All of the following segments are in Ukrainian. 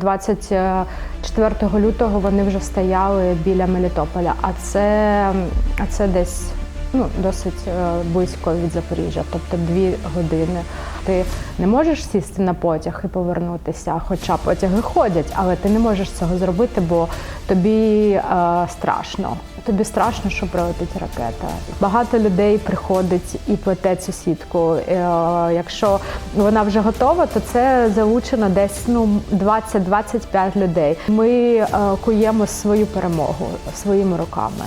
24 лютого вони вже стояли біля Мелітополя, а це, а це десь ну, досить е, близько від Запоріжжя, тобто дві години. Ти не можеш сісти на потяг і повернутися, хоча потяги ходять, але ти не можеш цього зробити, бо тобі е, страшно. Тобі страшно, що прилетить ракета. Багато людей приходить і плете цю сітку. Е, якщо вона вже готова, то це залучено десь ну 20-25 людей. Ми е, куємо свою перемогу своїми руками.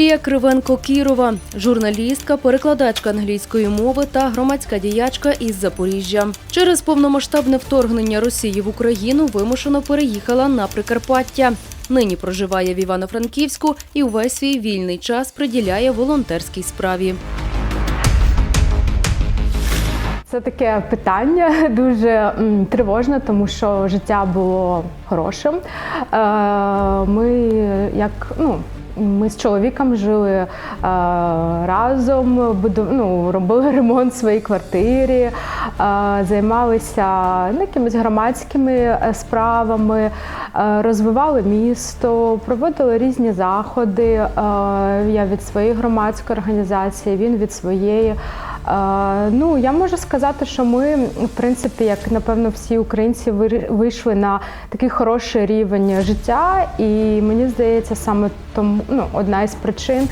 Юлія Кривенко-Кірова, журналістка, перекладачка англійської мови та громадська діячка із Запоріжжя. Через повномасштабне вторгнення Росії в Україну вимушено переїхала на Прикарпаття. Нині проживає в Івано-Франківську і увесь свій вільний час приділяє волонтерській справі. Це таке питання дуже тривожне, тому що життя було хорошим. Е, Ми як ну. Ми з чоловіком жили е, разом, ну, робили ремонт в своїй квартирі, е, займалися ну, якимись громадськими е, справами, розвивали місто, проводили різні заходи. Я від своєї громадської організації, він від своєї. Ну, я можу сказати, що ми, в принципі, як напевно всі українці, вийшли на такий хороший рівень життя, і мені здається, саме тому ну, одна із причин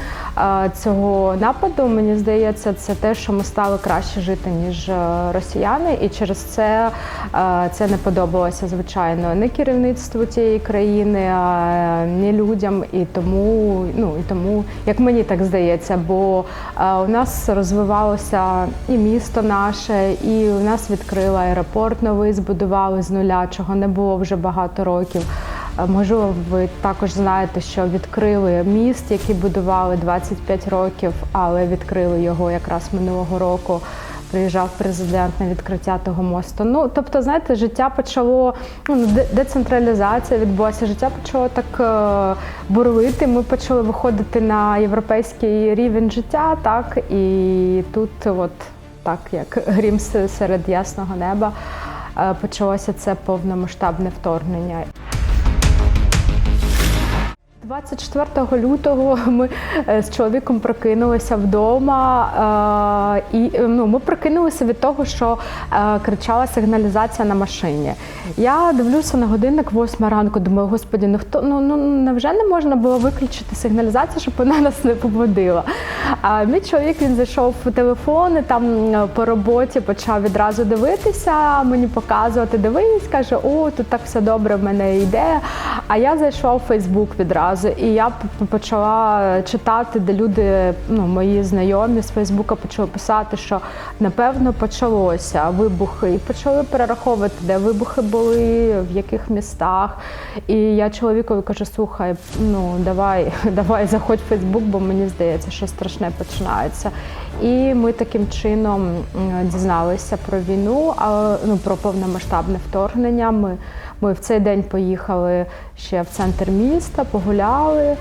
цього нападу, мені здається, це те, що ми стали краще жити ніж е, росіяни, і через це е, це не подобалося звичайно не керівництву тієї країни, а не людям. І тому, ну і тому, як мені так здається, бо е, у нас розвивалося і місто наше, і у нас відкрили аеропорт новий, збудували з нуля, чого не було вже багато років. Можливо, ви також знаєте, що відкрили міст, який будували 25 років, але відкрили його якраз минулого року. Приїжджав президент на відкриття того мосту. Ну тобто, знаєте, життя почало ну, децентралізація відбулася. Життя почало так е, бурлити. Ми почали виходити на європейський рівень життя, так і тут, от так як грім серед ясного неба, е, почалося це повномасштабне вторгнення. 24 лютого ми е, з чоловіком прокинулися вдома, е, і е, ну, ми прокинулися від того, що кричала сигналізація на машині. Я дивлюся на годинник 8 ранку, думаю, господі, ну хто ну, ну невже не можна було виключити сигналізацію, щоб вона нас не побудила? А мій чоловік він зайшов в телефон і там по роботі почав відразу дивитися, мені показувати, дивись, каже, о, тут так все добре в мене йде. А я зайшла в Фейсбук відразу, і я почала читати, де люди, ну мої знайомі з Фейсбука почали писати, що напевно почалося вибухи, і почали перераховувати, де вибухи були, в яких містах. І я чоловікові кажу: слухай, ну давай, давай заходь в Фейсбук, бо мені здається, що страшне починається. І ми таким чином дізналися про війну, а ну про повномасштабне вторгнення. Ми, ми в цей день поїхали ще в центр міста, погуляли, е,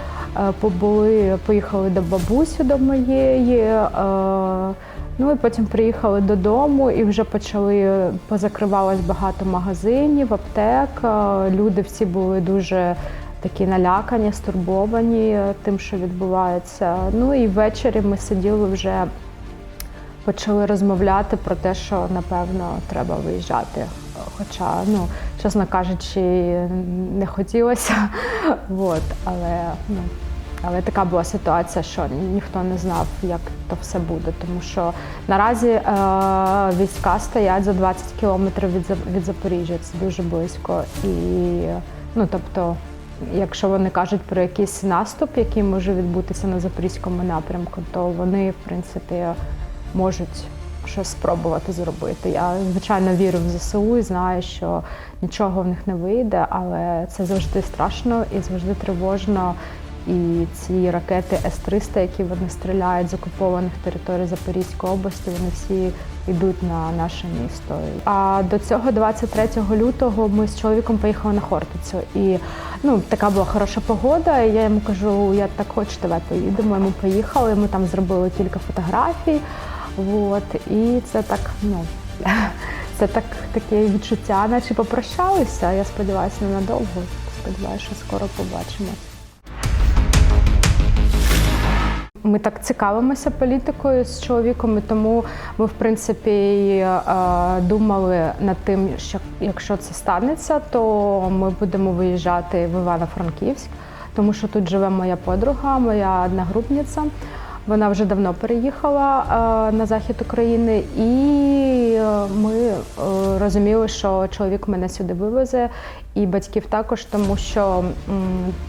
побули, поїхали до бабусі до моєї. е, Ну і потім приїхали додому і вже почали позакривалось багато магазинів, аптек. Е, Люди всі були дуже такі налякані, стурбовані тим, що відбувається. Ну і ввечері ми сиділи вже почали розмовляти про те, що напевно треба виїжджати. Хоча, ну, чесно кажучи, не хотілося. От, але, ну, але така була ситуація, що ніхто не знав, як то все буде. Тому що наразі е, війська стоять за 20 кілометрів від, від Запоріжжя, це дуже близько. І, ну, тобто, якщо вони кажуть про якийсь наступ, який може відбутися на запорізькому напрямку, то вони, в принципі, можуть щось спробувати зробити. Я звичайно вірю в ЗСУ і знаю, що нічого в них не вийде, але це завжди страшно і завжди тривожно. І ці ракети С-300, які вони стріляють з окупованих територій Запорізької області, вони всі йдуть на наше місто. А до цього, 23 лютого, ми з чоловіком поїхали на Хортицю. І ну, така була хороша погода. І я йому кажу, я так хочу, давай поїдемо. Ми поїхали, ми там зробили кілька фотографій. От, і це так, ну. Це так таке відчуття, наче попрощалися. Я сподіваюся, ненадовго. Сподіваюся, що скоро побачимо. Ми так цікавимося політикою з чоловіком, і тому ми, в принципі, е, думали над тим, що якщо це станеться, то ми будемо виїжджати в Івано-Франківськ, тому що тут живе моя подруга, моя одногрупниця. Вона вже давно переїхала е, на захід України, і е, ми е, розуміли, що чоловік мене сюди вивезе, і батьків також, тому що,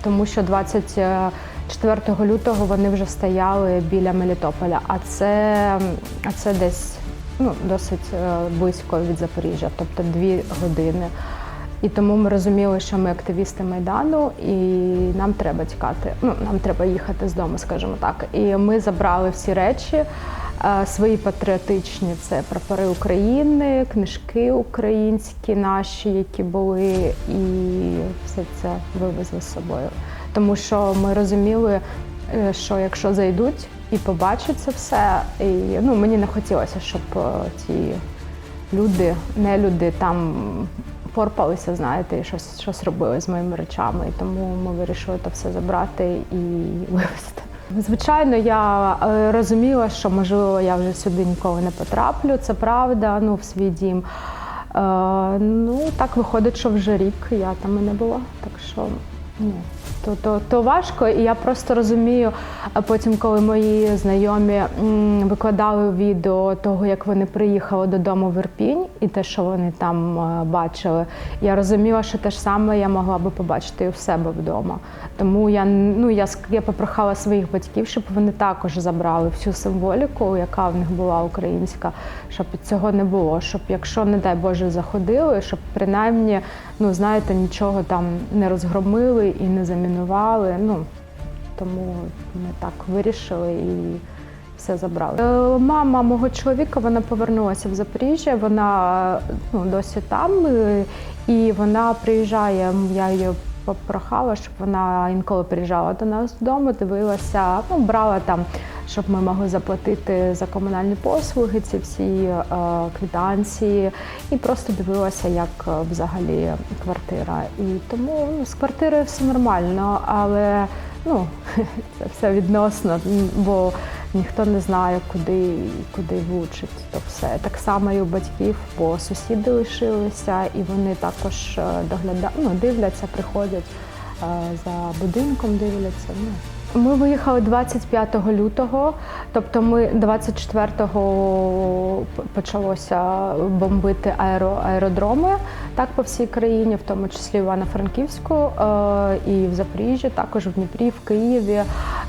тому що 24 лютого вони вже стояли біля Мелітополя, а це, а це десь ну, досить близько від Запоріжжя, тобто дві години. І тому ми розуміли, що ми активісти майдану, і нам треба тікати. Ну нам треба їхати з дому, скажімо так. І ми забрали всі речі е, свої патріотичні. Це прапори України, книжки українські наші, які були, і все це вивезли з собою. Тому що ми розуміли, е, що якщо зайдуть і побачать це все, і ну мені не хотілося, щоб е, ті люди, не люди там порпалися, знаєте, і щось, щось робили з моїми речами. І тому ми вирішили це все забрати і вивезти. Звичайно, я е, розуміла, що можливо я вже сюди ніколи не потраплю. Це правда, ну в свій дім. Е, ну так виходить, що вже рік я там і не була. Так що ну, то, то, то важко, і я просто розумію. Потім, коли мої знайомі викладали відео того, як вони приїхали додому в Ірпінь, і те, що вони там е, бачили, я розуміла, що те ж саме я могла би побачити і у себе вдома. Тому я ну я я попрохала своїх батьків, щоб вони також забрали всю символіку, яка в них була українська, щоб цього не було. Щоб якщо, не дай Боже, заходили, щоб принаймні, ну знаєте, нічого там не розгромили і не замінували. Ну тому ми так вирішили і все забрали. Е, Мама мого чоловіка вона повернулася в Запоріжжя. Вона ну, досі там, е, і вона приїжджає. Я її попрохала, щоб вона інколи приїжджала до нас додому, дивилася, ну брала там, щоб ми могли заплатити за комунальні послуги, ці всі е, квитанції, і просто дивилася, як е, взагалі квартира. І тому ну, з квартирою все нормально, але ну це все відносно, бо ніхто не знає, куди куди влучить то все. Так само і у батьків, бо сусіди лишилися, і вони також доглядають, ну, дивляться, приходять е, за будинком, дивляться. Ну. Ми виїхали 25 лютого, тобто ми 24-го почалося бомбити аеро, аеродроми так по всій країні, в тому числі Івано-Франківську е, і в Запоріжжі, також в Дніпрі, в Києві.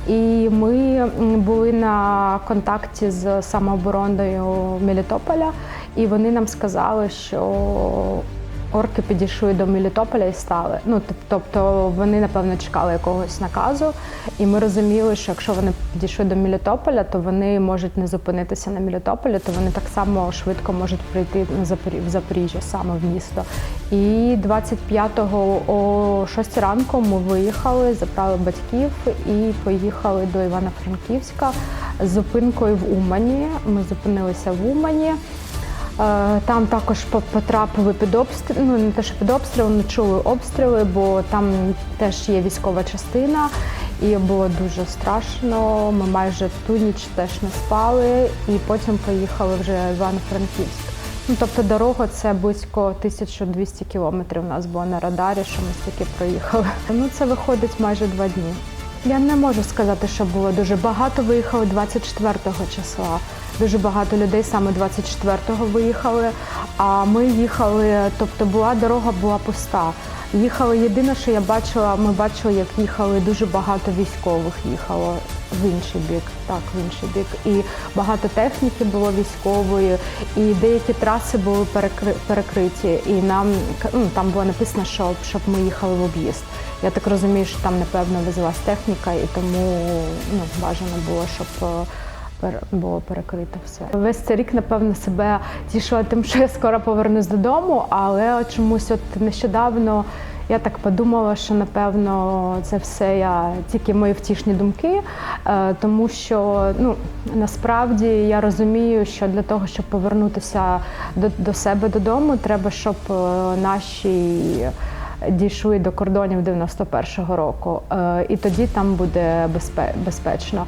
І ми були на контакті з самообороною Мелітополя, і вони нам сказали, що орки підійшли до Мелітополя і стали. Ну тобто вони напевно чекали якогось наказу, і ми розуміли, що якщо вони підійшли до Мелітополя, то вони можуть не зупинитися на Мелітополі, то вони так само швидко можуть прийти в Запоріжжя, саме в місто. І 25-го о 6 ранку ми виїхали, забрали батьків і поїхали до Івано-Франківська з зупинкою в Умані. Ми зупинилися в Умані. Е, Там також по- потрапили під обстріл, ну не те, що під обстріл, не чули обстріли, бо там теж є військова частина, і було дуже страшно. Ми майже ту ніч теж не спали, і потім поїхали вже Івано-Франківськ. Ну, тобто дорога це близько 1200 кілометрів у нас було на радарі, що ми стільки проїхали. Ну це виходить майже два дні. Я не можу сказати, що було дуже багато. Виїхали 24 числа. Дуже багато людей саме 24-го виїхали. А ми їхали, тобто була дорога була пуста. Їхали єдине, що я бачила, ми бачили, як їхали дуже багато військових їхало в інший бік, так, в інший бік. І багато техніки було військової, і деякі траси були перекри- перекриті. І нам ну, там було написано, що щоб ми їхали в об'їзд. Я так розумію, що там, напевно, везлась техніка, і тому ну, бажано було, щоб е, було перекрито все. Весь цей рік, напевно, себе тішила тим, що я скоро повернусь додому, але чомусь от нещодавно я так подумала, що напевно це все я тільки мої втішні думки, е, тому що ну насправді я розумію, що для того, щоб повернутися до, до себе додому, треба, щоб е, наші дійшли до кордонів 91-го року, Е, і тоді там буде безпе- безпечно.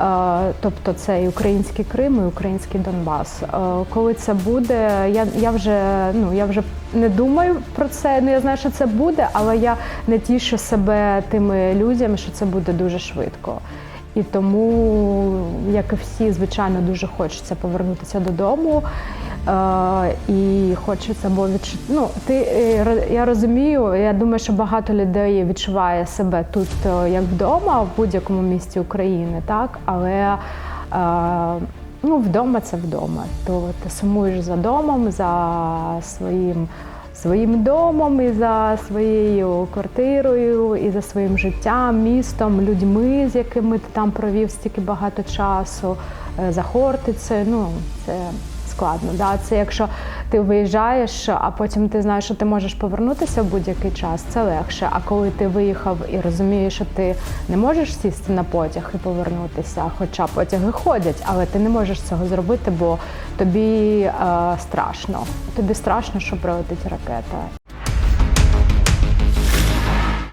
Е, Тобто це і український Крим, і український Донбас. Е, Коли це буде, я, я вже ну я вже не думаю про це. Ну я знаю, що це буде, але я не тішу себе тими ілюзіями, що це буде дуже швидко. І тому, як і всі, звичайно, дуже хочеться повернутися додому. І хочеться, бо відчу... ну, ти, е, я розумію, я думаю, що багато людей відчуває себе тут е, як вдома, в будь-якому місті України, так? але е, ну, вдома це вдома. То ти сумуєш за домом, за своїм. Своїм домом і за своєю квартирою, і за своїм життям, містом, людьми, з якими ти там провів стільки багато часу, за Хортицею. Ну, це складно. Да? Це якщо ти виїжджаєш, а потім ти знаєш, що ти можеш повернутися в будь-який час, це легше. А коли ти виїхав і розумієш, що ти не можеш сісти на потяг і повернутися, хоча потяги ходять, але ти не можеш цього зробити, бо тобі е, страшно. Тобі страшно, що прилетить ракета.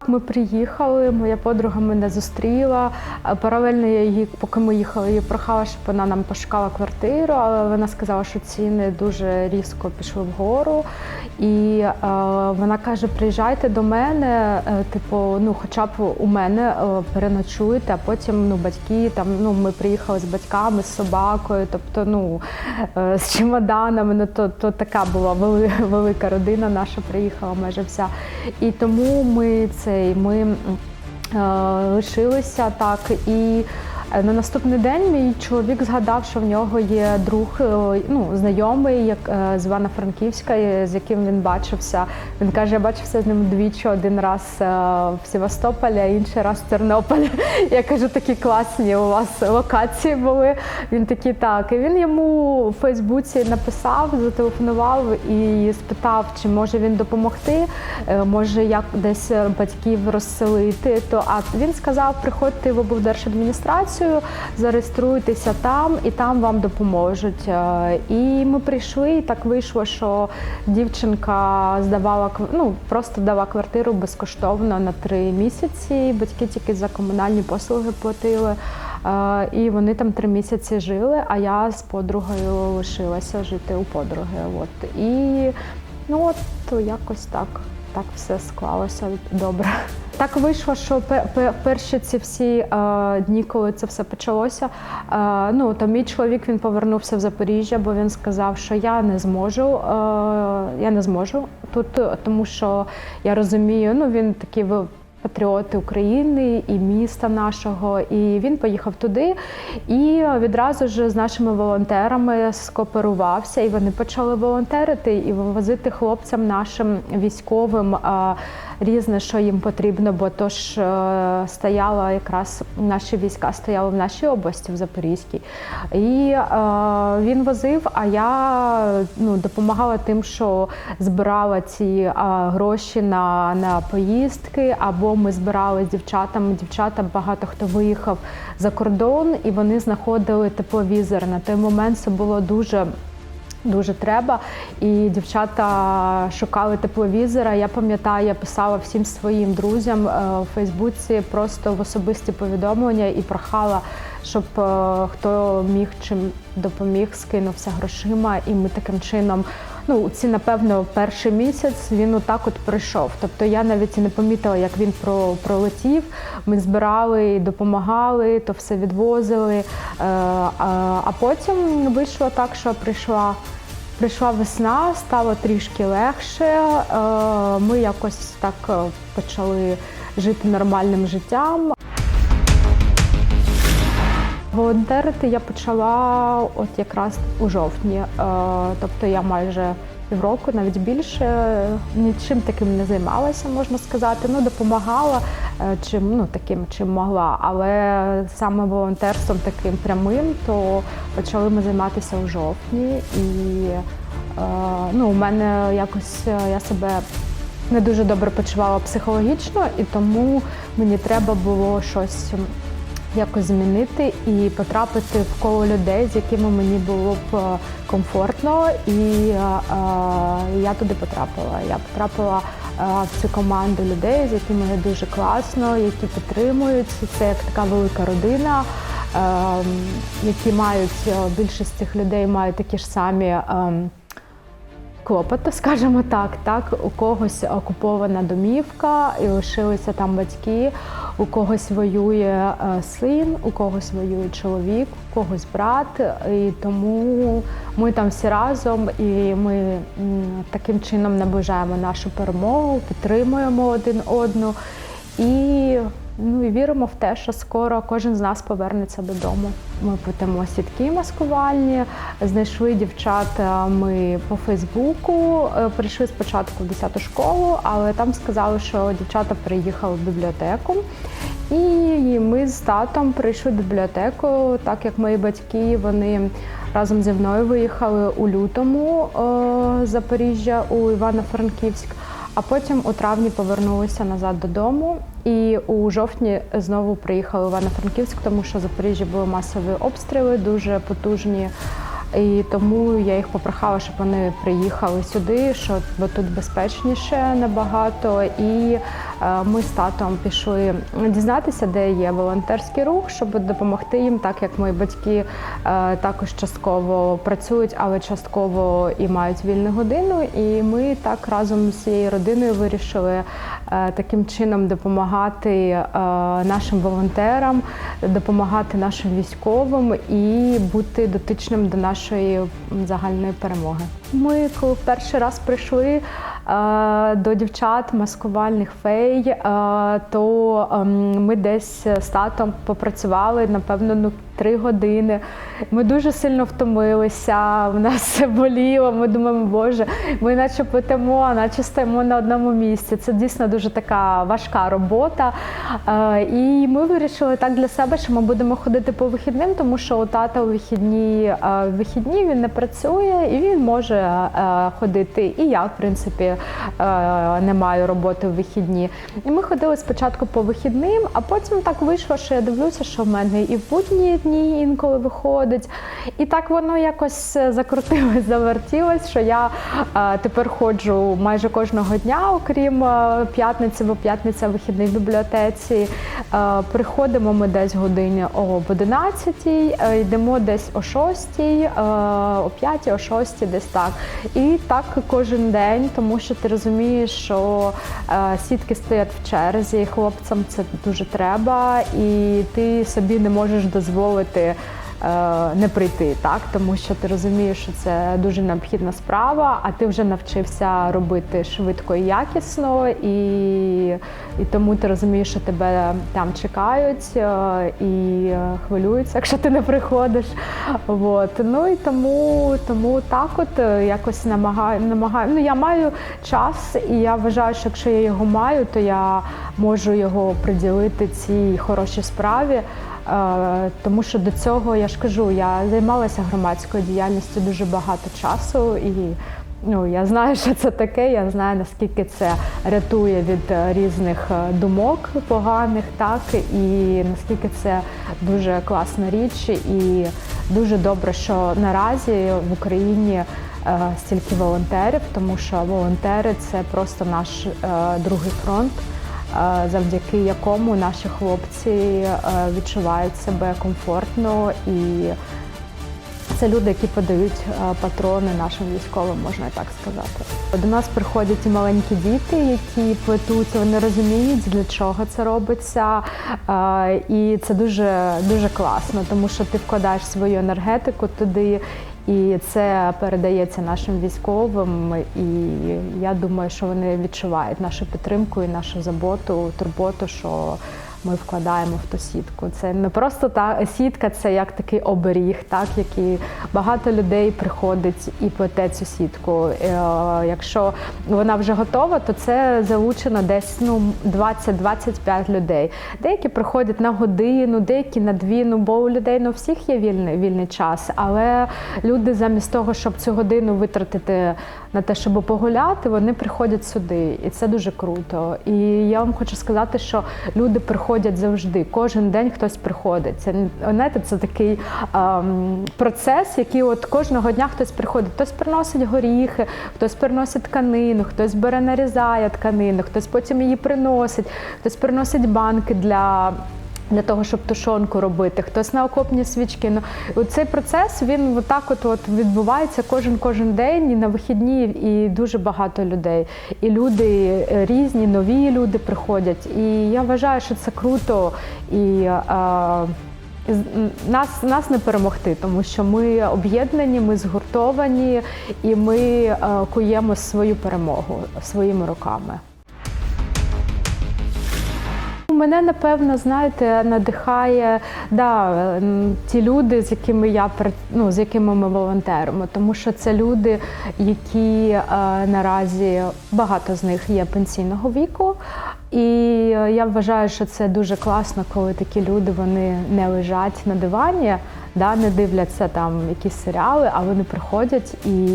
Ми приїхали, моя подруга мене зустріла. Е, Паралельно я її, поки ми їхали, її прохала, щоб вона нам пошукала квартиру, але вона сказала, що ціни дуже різко пішли вгору. І е, вона каже: приїжджайте до мене, е, типу, ну, хоча б у мене е, переночуйте, а потім ну, батьки там, ну, ми приїхали з батьками, з собакою, тобто, ну, з чемоданами. Ну, то, то така була вели, велика родина наша приїхала майже вся. І тому ми цей ми е, лишилися так і. Е, На наступний день мій чоловік згадав, що в нього є друг, е, ну знайомий, як е, з Івано-Франківська, е, з яким він бачився. Він каже, я бачився з ним двічі, один раз в Севастополі, а інший раз в Тернополі. Я кажу, такі класні у вас локації були. Він такий так. І він йому у Фейсбуці написав, зателефонував і спитав, чи може він допомогти, може як десь батьків розселити. То а він сказав, приходьте в облдержадміністрацію, зареєструйтеся там, і там вам допоможуть. Е, І ми прийшли, і так вийшло, що дівчинка здавала ну, просто дала квартиру безкоштовно на три місяці. Батьки тільки за комунальні послуги платили. Е, І вони там три місяці жили, а я з подругою лишилася жити у подруги. От. І ну от якось так. Так все склалося добре. Так вийшло, що пе- пе- перші ці всі е, дні, коли це все почалося, е, ну то мій чоловік він повернувся в Запоріжжя, бо він сказав, що я не зможу, е, я не зможу тут, тому що я розумію, ну він такий патріоти України і міста нашого. І він поїхав туди і відразу ж з нашими волонтерами скооперувався, і вони почали волонтерити і вивозити хлопцям нашим військовим різне, що їм потрібно, бо то ж е, стояла якраз наші війська стояли в нашій області, в Запорізькій. І е, він возив, а я ну, допомагала тим, що збирала ці а, гроші на, на поїздки, або ми збирали з дівчатами. Дівчата багато хто виїхав за кордон, і вони знаходили тепловізор. На той момент це було дуже. Дуже треба. І дівчата шукали тепловізора. Я пам'ятаю, я писала всім своїм друзям е, у Фейсбуці просто в особисті повідомлення і прохала, щоб е, хто міг чим допоміг, скинувся грошима. І ми таким чином, ну ці напевно перший місяць він отак от прийшов. Тобто я навіть і не помітила, як він про, пролетів. Ми збирали, допомагали, то все відвозили. Е, а потім вийшло так, що прийшла. Прийшла весна, стало трішки легше. Е, Ми якось так е, почали жити нормальним життям. Волонтерити я почала от якраз у жовтні. Е, Тобто я майже півроку, навіть більше, нічим таким не займалася, можна сказати. Ну, допомагала е, чим, ну, таким, чим могла. Але саме волонтерством таким прямим, то почали ми займатися у жовтні. І е, ну, у мене якось я себе не дуже добре почувала психологічно, і тому мені треба було щось якось змінити і потрапити в коло людей, з якими мені було б е, комфортно. І е, е, я туди потрапила. Я потрапила в цю команду людей, з якими дуже класно, які підтримують. Це як така велика родина. е, Які мають більшість цих людей мають такі ж самі клопоти, скажімо так. Так, у когось окупована домівка і лишилися там батьки, у когось воює е, син, у когось воює чоловік, у когось брат. І тому ми там всі разом, і ми таким чином наближаємо нашу перемогу, підтримуємо один одну і. Ну і віримо в те, що скоро кожен з нас повернеться додому. Ми плетемо сітки маскувальні, знайшли дівчат е, ми по Фейсбуку. Е, Прийшли спочатку в 10-ту школу, але там сказали, що дівчата приїхали в бібліотеку. І ми з татом прийшли в бібліотеку, так як мої батьки вони разом зі мною виїхали у лютому е, Запоріжжя у Івано-Франківськ. А потім у травні повернулися назад додому, і у жовтні знову приїхали в Івано-Франківськ, тому що в Запоріжжі були масові обстріли, дуже потужні. І тому я їх попрохала, щоб вони приїхали сюди, що бо тут безпечніше набагато. І е, ми з татом пішли дізнатися, де є волонтерський рух, щоб допомогти їм, так як мої батьки е, також частково працюють, але частково і мають вільну годину. І ми так разом з цією родиною вирішили таким чином допомагати е, нашим волонтерам, допомагати нашим військовим і бути дотичним до нашої загальної перемоги. Ми коли перший раз прийшли е, до дівчат маскувальних фей, е, то ем, ми десь з татом попрацювали, напевно, ну. Три години. Ми дуже сильно втомилися, в нас все боліло. Ми думаємо, боже, ми наче плетемо, наче стоїмо на одному місці. Це дійсно дуже така важка робота. Е, І ми вирішили так для себе, що ми будемо ходити по вихідним, тому що у тата у вихідні, е, вихідні він не працює і він може е, ходити. І я, в принципі, не маю роботи в вихідні. І ми ходили спочатку по вихідним, а потім так вийшло, що я дивлюся, що в мене і в будні дні інколи виходить. І так воно якось е, закрутилось, завертілось, що я е, тепер ходжу майже кожного дня, окрім е, п'ятниці, бо п'ятниця в бібліотеці. Е, приходимо ми десь годині об 11, е, йдемо десь о 6, е, о 5, о 6, десь так. І так кожен день, тому що ти розумієш, що сітки стоять в черзі, хлопцям це дуже треба, і ти собі не можеш дозволити е, не прийти, так тому що ти розумієш, що це дуже необхідна справа, а ти вже навчився робити швидко і якісно, і, і тому ти розумієш, що тебе там чекають е, і хвилюються, якщо ти не приходиш. От. Ну і тому, тому так от е, якось намагаю, намагаю. Ну я маю час, і я вважаю, що якщо я його маю, то я можу його приділити цій хорошій справі. Тому що до цього я ж кажу, я займалася громадською діяльністю дуже багато часу і. Ну, я знаю, що це таке. Я знаю наскільки це рятує від е, різних е, думок поганих, так і наскільки це дуже класна річ, і дуже добре, що наразі в Україні е, стільки волонтерів, тому що волонтери це просто наш другий фронт завдяки якому наші хлопці е, відчувають себе комфортно і це люди, які подають е, патрони нашим військовим, можна так сказати. До нас приходять і маленькі діти, які плетуть, вони розуміють, для чого це робиться. Е, І це дуже дуже класно, тому що ти вкладаєш свою енергетику туди. І це передається нашим військовим, і я думаю, що вони відчувають нашу підтримку і нашу заботу, турботу, що ми вкладаємо в ту сітку. Це не просто та сітка, це як такий оберіг, так який багато людей приходить і плете цю сітку. Е, Якщо вона вже готова, то це залучено десь ну 20-25 людей. Деякі приходять на годину, деякі на дві. Ну бо у людей ну всіх є вільний вільний час. Але люди замість того, щоб цю годину витратити на те, щоб погуляти, вони приходять сюди, і це дуже круто. І я вам хочу сказати, що люди приходять завжди. Кожен день хтось приходить. Це знаєте, це такий ем, процес, який от кожного дня хтось приходить. Хтось приносить горіхи, хтось приносить тканину, хтось бере нарізає тканину, хтось потім її приносить, хтось приносить банки для. Для того, щоб тушонку робити, хтось на окопні свічки. Ну цей процес він отак от, відбувається кожен кожен день і на вихідні, і дуже багато людей. І люди е, різні, нові люди приходять. І я вважаю, що це круто і. А, нас, нас не перемогти, тому що ми об'єднані, ми згуртовані і ми е, куємо свою перемогу своїми руками. Мене напевно, знаєте, надихає да, ті люди, з якими я ну, з якими ми волонтеримо, тому що це люди, які е, наразі багато з них є пенсійного віку. І е, я вважаю, що це дуже класно, коли такі люди вони не лежать на дивані, да, не дивляться там якісь серіали, а вони приходять і,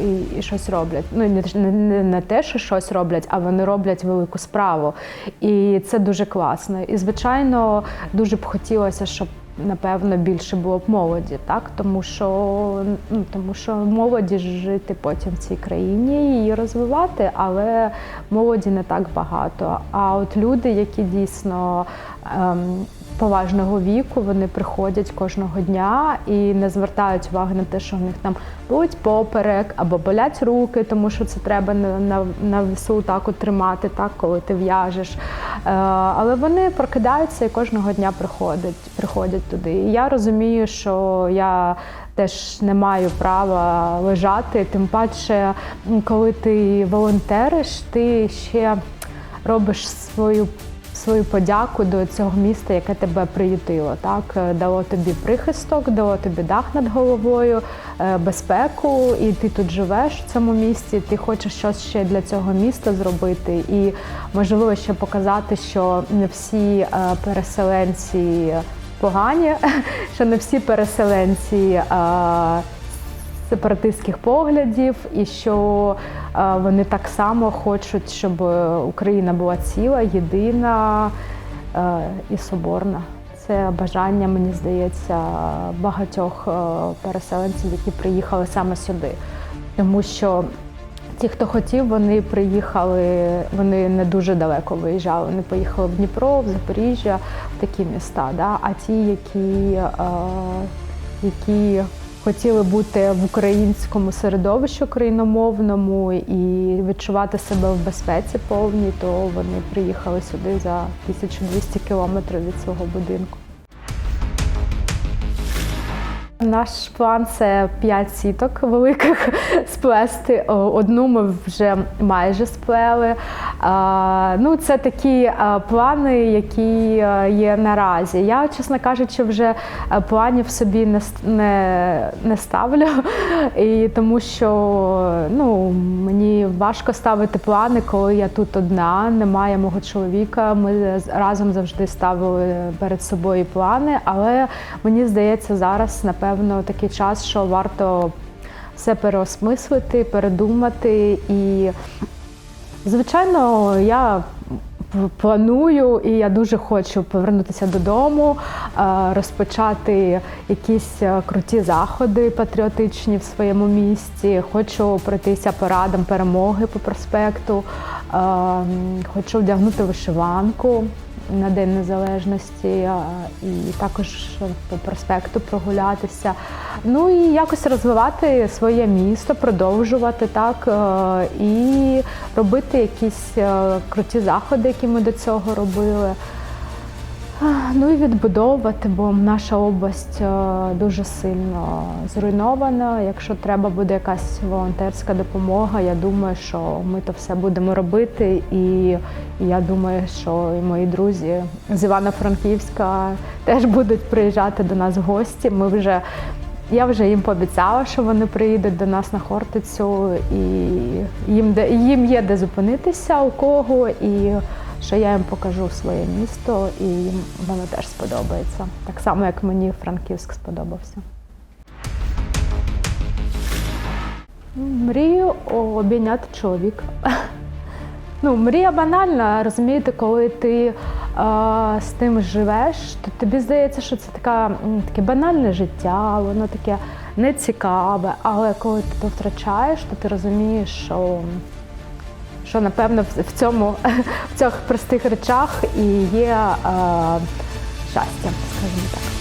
і, і щось роблять. Ну не, не, не, те, що щось роблять, а вони роблять велику справу. І це дуже класно. І звичайно, дуже б хотілося, щоб. Напевно, більше було б молоді, так тому що ну тому що молоді жити потім в цій країні її розвивати, але молоді не так багато. А от люди, які дійсно ем, поважного віку, вони приходять кожного дня і не звертають уваги на те, що в них там болить поперек або болять руки, тому що це треба на, на, на весу так тримати, так, коли ти в'яжеш. Е, але вони прокидаються і кожного дня приходять, приходять туди. І я розумію, що я теж не маю права лежати, тим паче, коли ти волонтериш, ти ще робиш свою. Свою подяку до цього міста, яке тебе приютило, так Е, дало тобі прихисток, дало тобі дах над головою, е, безпеку, і ти тут живеш в цьому місті. Ти хочеш щось ще для цього міста зробити, і можливо ще показати, що не всі е, переселенці погані, що не всі переселенці. Е, сепаратистських поглядів, і що е, вони так само хочуть, щоб Україна була ціла, єдина е, і соборна. Це бажання, мені здається, багатьох е, переселенців, які приїхали саме сюди. Тому що ті, хто хотів, вони приїхали, вони не дуже далеко виїжджали. Вони поїхали в Дніпро, в Запоріжжя, в такі міста. Да? А ті, які, е, які хотіли бути в українському середовищі україномовному і відчувати себе в безпеці повній, то вони приїхали сюди за 1200 кілометрів від свого будинку. Наш план це 5 сіток великих сплести. Одну ми вже майже сплели. Ну, це такі плани, які є наразі. Я, чесно кажучи, вже планів собі не, не, не ставлю, і тому що ну, мені важко ставити плани, коли я тут одна, немає мого чоловіка. Ми разом завжди ставили перед собою плани, але мені здається, зараз напевно такий час, що варто все переосмислити, передумати. І, звичайно, я планую і я дуже хочу повернутися додому, е, розпочати якісь е, круті заходи патріотичні в своєму місті. Хочу пройтися парадом перемоги по проспекту, е, хочу вдягнути вишиванку на День Незалежності і також по проспекту прогулятися. Ну і якось розвивати своє місто, продовжувати так е, і робити якісь е, круті заходи, які ми до цього робили. Ну і відбудовувати, бо наша область е, дуже сильно зруйнована. Якщо треба буде якась волонтерська допомога, я думаю, що ми то все будемо робити. І я думаю, що і мої друзі з Івано-Франківська теж будуть приїжджати до нас в гості. Ми вже я вже їм пообіцяла, що вони приїдуть до нас на Хортицю, і їм де їм є де зупинитися у кого, і що я їм покажу своє місто, і їм воно теж сподобається. Так само, як мені Франківськ сподобався. Мрію обійняти чоловіка. Ну, мрія банальна, розумієте, коли ти е, з тим живеш, то тобі здається, що це така, таке банальне життя, воно таке нецікаве. Але коли ти то втрачаєш, то ти розумієш, що, що напевно в цьому в цих простих речах і є е, щастя, скажімо так.